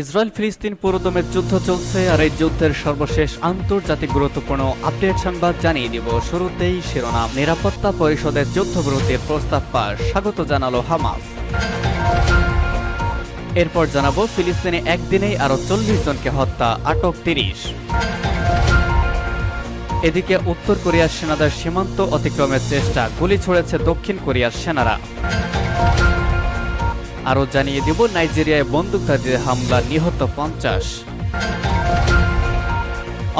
Israel ফিলিস্তিন পুরোদমের যুদ্ধ চলছে আর এই যুদ্ধের সর্বশেষ আন্তর্জাতিক গুরুত্বপূর্ণ আপডেট সংবাদ জানিয়ে দিব। শুরুতেই শিরোনাম, নিরাপত্তা পরিষদের যুদ্ধবিরতির প্রস্তাব পাশ স্বাগত জানালো হামাস। এরপর জানাব, ফিলিস্তিনে একদিনেই আরও চল্লিশ জনকে হত্যা, আটক তিরিশ। এদিকে উত্তর কোরিয়ার সেনাদের সীমান্ত অতিক্রমের চেষ্টা, গুলি ছড়েছে দক্ষিণ কোরিয়ার সেনারা। আরও জানিয়ে দিব নাইজেরিয়ায় বন্দুকধারীদের হামলা নিহত পঞ্চাশ।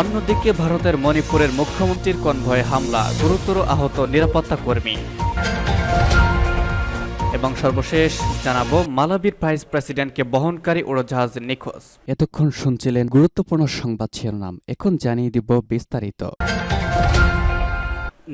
অন্যদিকে ভারতের মণিপুরের মুখ্যমন্ত্রীর কনভয়ে হামলা গুরুতর আহত নিরাপত্তা কর্মী। এবং সর্বশেষ জানাব মালাবির ভাইস প্রেসিডেন্টকে বহনকারী উড়োজাহাজ নিখোঁজ। এতক্ষণ শুনছিলেন গুরুত্বপূর্ণ সংবাদ শিরোনাম এখন জানিয়ে দিব বিস্তারিত।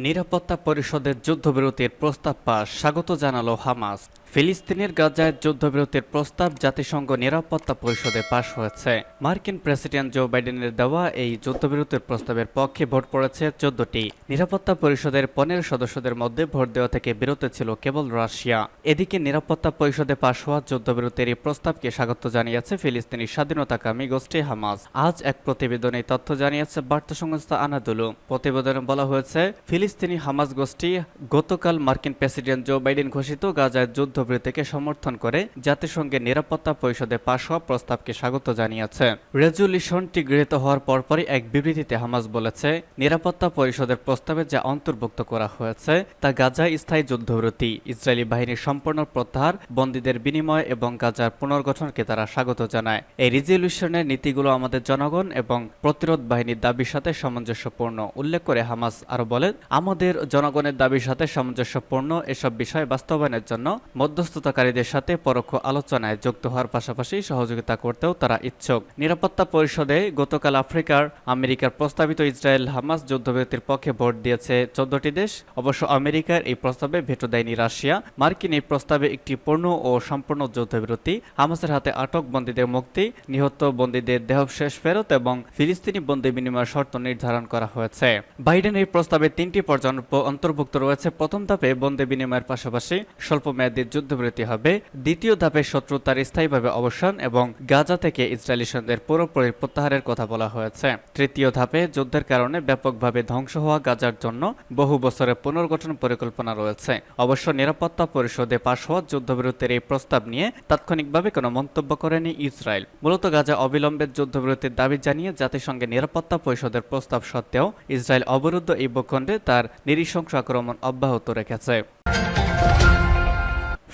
নিরাপত্তা পরিষদের যুদ্ধবিরতির প্রস্তাব পাশ স্বাগত জানালো হামাস। ফিলিস্তিনের গাজায় যুদ্ধবিরতির প্রস্তাব জাতিসংঘ নিরাপত্তা পরিষদে পাশ হয়েছে। মার্কিন প্রেসিডেন্ট জো বাইডেনের দেওয়া এই যুদ্ধবিরতির প্রস্তাবের পক্ষে ভোট পড়েছে চোদ্দটি। নিরাপত্তা পরিষদের পনেরো সদস্যদের মধ্যে ভোট দেওয়া থেকে বিরত ছিল কেবল রাশিয়া। এদিকে নিরাপত্তা পরিষদে পাশ হওয়া যুদ্ধবিরতির এই প্রস্তাবকে স্বাগত জানিয়েছে ফিলিস্তিনি স্বাধীনতাকামী গোষ্ঠী হামাস। আজ এক প্রতিবেদনে তথ্য জানিয়েছে বার্তা সংস্থা আনাদুলু। প্রতিবেদনে বলা হয়েছে, ফিলিস্তিনি হামাস গোষ্ঠী গতকাল মার্কিন প্রেসিডেন্ট জো বাইডেন ঘোষিত গাজায় যুদ্ধবিরতিকে সমর্থন করে জাতিসংঘের নিরাপত্তা পরিষদে পাশ হওয়া প্রস্তাবকে স্বাগত জানিয়েছে। রেজুলিউশনটি গৃহীত হওয়ার পরপরই এক বিবৃতিতে হামাস বলেছে, নিরাপত্তা পরিষদের প্রস্তাবে যা অন্তর্ভুক্ত করা হয়েছে তা গাজায় স্থায়ী যুদ্ধবিরতি, ইসরায়েলি বাহিনীর সম্পূর্ণ প্রত্যাহার, বন্দীদের বিনিময় এবং গাজার পুনর্গঠনকে তারা স্বাগত জানায়। এই রেজলিউশনের নীতিগুলো আমাদের জনগণ এবং প্রতিরোধ বাহিনীর দাবির সাথে সামঞ্জস্যপূর্ণ, উল্লেখ করে হামাস আরও বলেন, আমাদের জনগণের দাবির সাথে সামঞ্জস্যপূর্ণ এসব বিষয় বাস্তবায়নের জন্য মধ্যস্থতাকারীদের সাথে পরোক্ষ আলোচনায় যুক্ত হওয়ার পাশাপাশি সহযোগিতা করতেও তারা ইচ্ছুক। নিরাপত্তা পরিষদে গতকাল আফ্রিকার আমেরিকার প্রস্তাবিত ইসরায়েল হামাস যুদ্ধবিরতির পক্ষে ভোট দিয়েছে চোদ্দটি দেশ। অবশ্য আমেরিকার এই প্রস্তাবে ভেটো দেয়নি রাশিয়া। মার্কিন এই প্রস্তাবে একটি পূর্ণ ও সম্পূর্ণ যুদ্ধবিরতি, হামাসের হাতে আটক বন্দীদের মুক্তি, নিহত বন্দীদের দেহশেষ ফেরত এবং ফিলিস্তিনি বন্দী বিনিময়ের শর্ত নির্ধারণ করা হয়েছে। বাইডেন এই প্রস্তাবে তিনটি পর্যায় অন্তর্ভুক্ত রয়েছে। প্রথম ধাপে বন্দী বিনিময়ের পাশাপাশি স্বল্প মেয়াদী যুদ্ধবিরতি হবে। দ্বিতীয় ধাপে শত্রুতার স্থায়ীভাবে অবসান এবং গাজা থেকে ইসরায়েলি সৈন্যদের পুরোপুরি প্রত্যাহারের কথা বলা হয়েছে। তৃতীয় ধাপে যুদ্ধের কারণে ব্যাপকভাবে ধ্বংস হওয়া গাজার জন্য বহু বছরের পুনর্গঠন পরিকল্পনা রয়েছে। অবশ্য নিরাপত্তা পরিষদে পাশ হওয়া যুদ্ধবিরতির এই প্রস্তাব নিয়ে তাৎক্ষণিকভাবে কোনো মন্তব্য করেনি ইসরায়েল। মূলত গাজা অবিলম্বে যুদ্ধবিরতির দাবি জানিয়ে জাতিসংঘের নিরাপত্তা পরিষদের প্রস্তাব সত্ত্বেও ইসরায়েল অবরুদ্ধ এই ভূখণ্ডে তার নিরীশংস আক্রমণ অব্যাহত রেখেছে।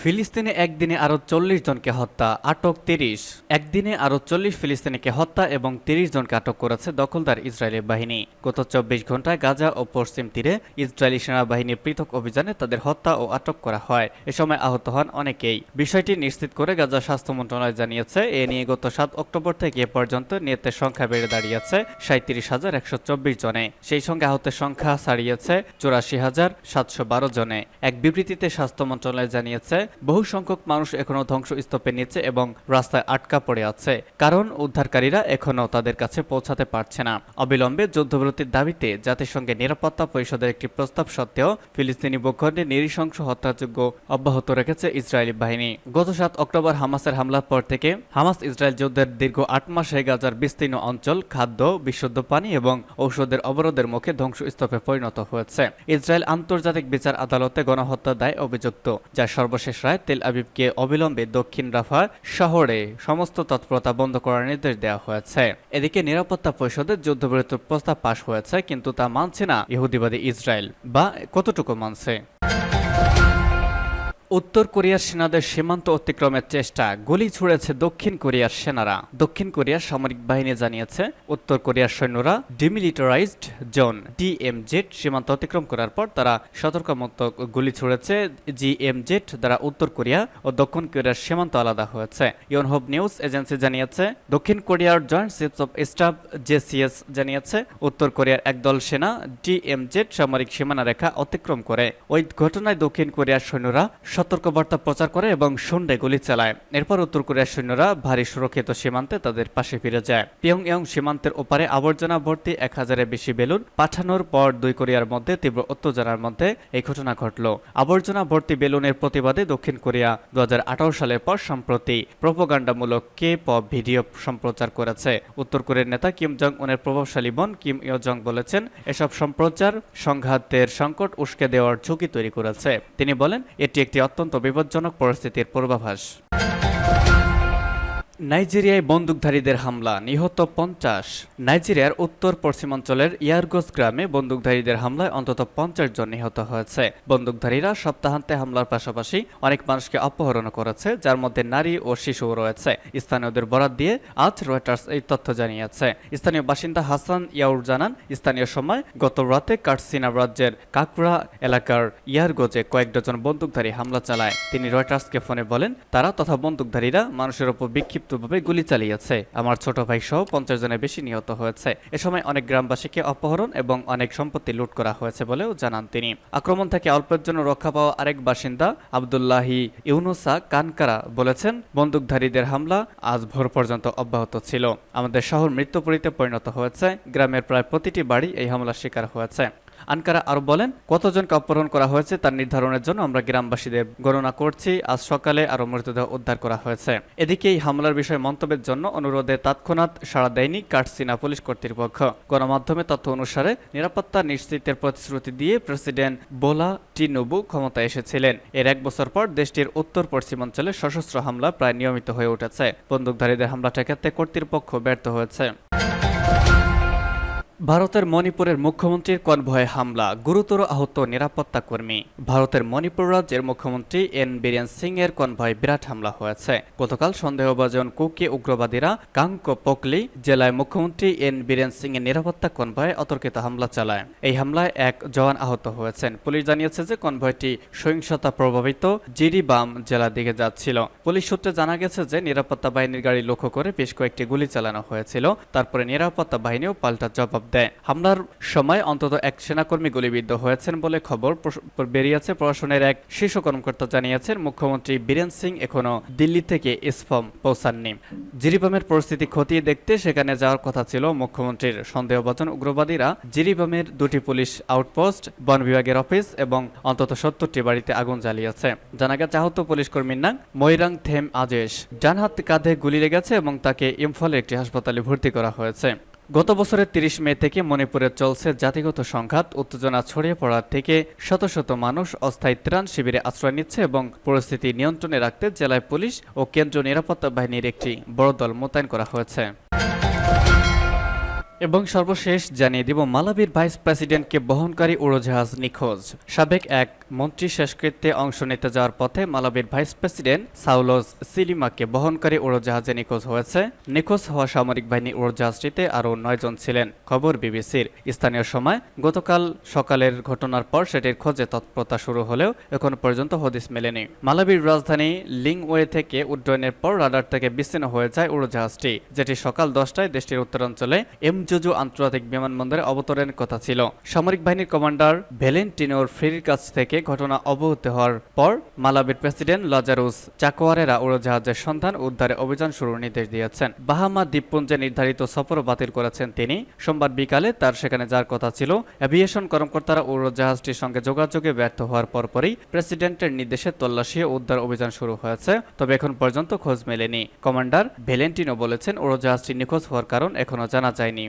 ফিলিস্তিনে একদিনে আরও চল্লিশ জনকে হত্যা, আটক তিরিশ। একদিনে আরও চল্লিশ ফিলিস্তিনিকে হত্যা এবং তিরিশ জনকে আটক করেছে দখলদার ইসরায়েলি বাহিনী। গত চব্বিশ ঘন্টায় গাজা ও পশ্চিম তীরে ইসরায়েলি সেনাবাহিনীর পৃথক অভিযানে তাদের হত্যা ও আটক করা হয়। এ সময় আহত হন অনেকেই। বিষয়টি নিশ্চিত করে গাজা স্বাস্থ্য মন্ত্রণালয় জানিয়েছে, এ নিয়ে গত সাত অক্টোবর থেকে এ পর্যন্ত নিহতের সংখ্যা বেড়ে দাঁড়িয়েছে সাঁত্রিশ হাজার একশো চব্বিশ জনে। সেই সঙ্গে আহতের সংখ্যা ছাড়িয়েছে চুরাশি হাজার সাতশো বারো জনে। এক বিবৃতিতে স্বাস্থ্য মন্ত্রণালয় জানিয়েছে বহু সংখ্যক মানুষ এখনও ধ্বংসস্তূপের নিচে এবং রাস্তায় আটকা পড়ে আছে। কারণ উদ্ধারকারীরা এখনও তাদের কাছে পৌঁছাতে পারছে না। অবিলম্বে যুদ্ধবিরতির দাবিতে জাতিসংঘের নিরাপত্তা পরিষদের একটি প্রস্তাব সত্ত্বেও ফিলিস্তিনি ভূখণ্ডে নৃশংস হত্যাযোগ্য অব্যাহত রেখেছে ইসরায়েলি বাহিনী। গত সাত অক্টোবর হামাসের হামলার পর থেকে হামাস ইসরায়েল যুদ্ধের দীর্ঘ আট মাসে গাজার বিস্তীর্ণ অঞ্চল, খাদ্য, বিশুদ্ধ পানি এবং ঔষধের অবরোধের মুখে ধ্বংসস্তূপে পরিণত হয়েছে। ইসরায়েল আন্তর্জাতিক বিচার আদালতে গণহত্যা দায় অভিযুক্ত, যা সর্বশেষ রায় তেল আবিবকে অবিলম্বে দক্ষিণ রাফা শহরে সমস্ত তৎপরতা বন্ধ করার নির্দেশ দেওয়া হয়েছে। এদিকে নিরাপত্তা পরিষদের যুদ্ধবিরতির প্রস্তাব পাশ হয়েছে, কিন্তু তা মানছে না ইহুদিবাদী ইসরায়েল, বা কতটুকু মানছে? উত্তর কোরিয়ার সেনাদের সীমান্ত অতিক্রমের চেষ্টা। গুলি ছুড়েছে দক্ষিণ কোরিয়ার সেনারা। দক্ষিণ কোরিয়ার সামরিক বাহিনী জানিয়েছে, উত্তর কোরিয়ার সৈন্যরা ডিমিলিটারাইজড জোন ডিএমজেড সীমান্ত অতিক্রম করার পর তারা সতর্কমূলক গুলি ছুড়েছে জিএমজেড দ্বারা উত্তর কোরিয়া ও দক্ষিণ কোরিয়ার সীমান্ত আলাদা হয়েছে। ইয়নহোব নিউজ এজেন্সি জানিয়েছে, দক্ষিণ কোরিয়ার joint chiefs of staff JCS জানিয়েছে, উত্তর কোরিয়ার একদল সেনা ডিএমজেড সামরিক সীমানা রেখা অতিক্রম করে। ওই ঘটনায় দক্ষিণ কোরিয়ার সৈন্যরা সতর্কবার্তা প্রচার করে এবং সন্ডে গুলি চালায়। এরপর উত্তর কোরিয়ার সৈন্যরা ভারী সুরক্ষিত সীমান্তে তাদের পাশে ফিরে যায়। পিয়ংইয়ং সীমান্তের ওপারে আবর্জনা ভর্তি এক হাজারের বেশি বেলুন পাঠানোর পর দুই কোরিয়ার মধ্যে তীব্র উত্তেজনার মধ্যে এই ঘটনা ঘটল। আবর্জনা ভর্তি বেলুনের প্রতিবাদে দক্ষিণ কোরিয়া দু সালের পর সম্প্রতি প্রোপাগান্ডামূলক কে পপ ভিডিও সম্প্রচার করেছে। উত্তর কোরিয়ার নেতা কিম জং উনের প্রভাবশালী বোন কিম ইয় জং বলেছেন, এসব সম্প্রচার সংঘাতের সংকট উস্কে দেওয়ার ঝুঁকি তৈরি করেছে। তিনি বলেন, এটি একটি অত্যন্ত বিপজ্জনক পরিস্থিতির পূর্বাভাস। নাইজেরিয়ায় বন্দুকধারীদের হামলা, নিহত পঞ্চাশ। নাইজেরিয়ার উত্তর পশ্চিমাঞ্চলের ইয়ারগোস গ্রামে বন্দুকধারীদের হামলায় অন্তত পঞ্চাশ জন নিহত হয়েছে। বন্দুকধারীরা সপ্তাহান্তে হামলার পাশাপাশি অনেক মানুষকে অপহরণ করেছে, যার মধ্যে নারী ও শিশুও রয়েছে। স্থানীয়দের বরাত দিয়ে আজ রয়টার্স এই তথ্য জানিয়েছে। স্থানীয় বাসিন্দা হাসান ইয়াউর জানান, স্থানীয় সময় গত রাতে কাটসিনা রাজ্যের কাকড়া এলাকার ইয়ারগোজে কয়েক ডজন বন্দুকধারী হামলা চালায়। তিনি রয়টার্সকে ফোনে বলেন, তারা তথা বন্দুকধারীরা মানুষের উপর বিক্ষিপ্তভাবে গুলি চালিয়েছে। আমার ছোট ভাই সহ পঞ্চাশ জনের বেশি নিহত হয়েছে। এ সময় অনেক গ্রামবাসীকে অপহরণ এবং অনেক সম্পত্তি লুট করা হয়েছে বলেও জানান তিনি। আক্রমণ থেকে অল্পের জন্য রক্ষা পাওয়া আরেক বাসিন্দা আবদুল্লাহি ইউনুসা কানকারা বলেছেন, বন্দুকধারীদের হামলা আজ ভোর পর্যন্ত অব্যাহত ছিল। আমাদের শহর মৃত্যুপুরীতে পরিণত হয়েছে। গ্রামের প্রায় প্রতিটি বাড়ি এই হামলার শিকার হয়েছে। আনকারা আরও বলেন, কতজনকে অপহরণ করা হয়েছে তার নির্ধারণের জন্য আমরা গ্রামবাসীদের গণনা করছি। আজ সকালে আরও মৃতদেহ উদ্ধার করা হয়েছে। এদিকে এই হামলার বিষয়ে মন্তব্যের জন্য অনুরোধে তৎক্ষণাৎ সাড়া দেয়নি কাটসিনা পুলিশ কর্তৃপক্ষ। গণমাধ্যমে তথ্য অনুসারে নিরাপত্তা নিশ্চিতের প্রতিশ্রুতি দিয়ে প্রেসিডেন্ট বোলা টিনুবু ক্ষমতায় এসেছিলেন। এর এক বছর পর দেশটির উত্তর পশ্চিমাঞ্চলে সশস্ত্র হামলা প্রায় নিয়মিত হয়ে উঠেছে। বন্দুকধারীদের হামলা ঠেকাতে কর্তৃপক্ষ ব্যর্থ হয়েছে। ভারতের মণিপুরের মুখ্যমন্ত্রীর কনভয়ে হামলা, গুরুতর আহত নিরাপত্তা কর্মী। ভারতের মণিপুর রাজ্যের মুখ্যমন্ত্রী এন বীরেন সিং এর কনভয়ে বিরাট হামলা হয়েছে। গতকাল সন্দেহভাজন কুকি উগ্রবাদীরা কাংকো পোকলি জেলায় মুখ্যমন্ত্রী এন বীরেন সিং এর নিরাপত্তা কনভয়ে অতর্কিত হামলা চালায়। এই হামলায় এক জওয়ান আহত হয়েছেন। পুলিশ জানিয়েছে যে কনভয়টি সহিংসতা প্রভাবিত জিরিবাম জেলার দিকে যাচ্ছিল। পুলিশ সূত্রে জানা গেছে যে নিরাপত্তা বাহিনীর গাড়ি লক্ষ্য করে বেশ কয়েকটি গুলি চালানো হয়েছিল। তারপরে নিরাপত্তা বাহিনীও পাল্টা জবাব দেয় হামলার সময় অন্তত এক সেনাকর্মী গুলিবিদ্ধ হয়েছেন বলে খবর বেরিয়েছে। প্রশাসনের এক শীর্ষ কর্মকর্তা জানিয়েছেন, মুখ্যমন্ত্রী বীরেন সিং এখনও দিল্লি থেকে ইসফম পৌঁছাননি। জিরিবামের পরিস্থিতি খতিয়ে দেখতে সেখানে যাওয়ার কথা ছিল মুখ্যমন্ত্রীর সন্দেহভাজন উগ্রবাদীরা। জিরিবামের দুটি পুলিশ আউটপোস্ট, বন বিভাগের অফিস এবং অন্তত সত্তরটি বাড়িতে আগুন জ্বালিয়েছে। জানা গেছে, আহত পুলিশ কর্মীর নাম ময়রাং থেম আজেশ। ডান হাত কাঁধে গুলি লেগেছে এবং তাকে ইম্ফলের একটি হাসপাতালে ভর্তি করা হয়েছে। গত বছরের তিরিশ মে থেকে মণিপুরে চলছে জাতিগত সংঘাত, উত্তেজনা ছড়িয়ে পড়ার থেকে শত শত মানুষ অস্থায়ী ত্রাণ শিবিরে আশ্রয় নিচ্ছে এবং পরিস্থিতি নিয়ন্ত্রণে রাখতে জেলায় পুলিশ ও কেন্দ্রীয় নিরাপত্তা বাহিনীর একটি বড় দল মোতায়েন করা হয়েছে। এবং সর্বশেষ জানিয়ে দিব মালাবির ভাইস প্রেসিডেন্টকে বহনকারী উড়োজাহাজ নিখোঁজ। সাবেক এক মন্ত্রী শেষকৃত্যে অংশ নিতে যাওয়ার পথে মালাবির ভাইস প্রেসিডেন্ট সাউলস সিলিমাকে বহনকারী উড়োজাহাজে নিখোঁজ হয়েছে। নিখোঁজ হওয়া সামরিক বাহিনী উড়োজাহাজটিতে আরও নয়জন ছিলেন, খবর বিবিসির। স্থানীয় সময় গতকাল সকালের ঘটনার পর সেটির খোঁজে তৎপরতা শুরু হলেও এখন পর্যন্ত হদিস মেলেনি। মালাবির রাজধানী লিংওয়ে থেকে উড্ডয়নের পর রাডার থেকে বিচ্ছিন্ন হয়ে যায় উড়োজাহাজটি, যেটি সকাল দশটায় দেশটির উত্তরাঞ্চলে এমজুজু আন্তর্জাতিক বিমানবন্দরে অবতরণের কথা ছিল। সামরিক বাহিনীর কমান্ডার ভ্যালেন্টিনোর ফ্রির কাছ থেকে ঘটনা অবহিত হওয়ার পর মালাবির প্রেসিডেন্ট লাজারুস চাকোয়ারেরা উড়োজাহাজের সন্ধান উদ্ধারে অভিযান শুরুর নির্দেশ দিয়েছেন। বাহামা দ্বীপপুঞ্জে নির্ধারিত সফর বাতিল করেছেন তিনি। সোমবার বিকালে তার সেখানে যার কথা ছিল। অ্যাভিয়েশন কর্মকর্তারা উড়োজাহাজটির সঙ্গে যোগাযোগে ব্যর্থ হওয়ার পরপরই প্রেসিডেন্টের নির্দেশে তল্লাশি ও উদ্ধার অভিযান শুরু হয়েছে, তবে এখন পর্যন্ত খোঁজ মেলেনি। কমান্ডার ভ্যালেন্টিনো বলেছেন, উড়োজাহাজটি নিখোঁজ হওয়ার কারণ এখনও জানা যায়নি।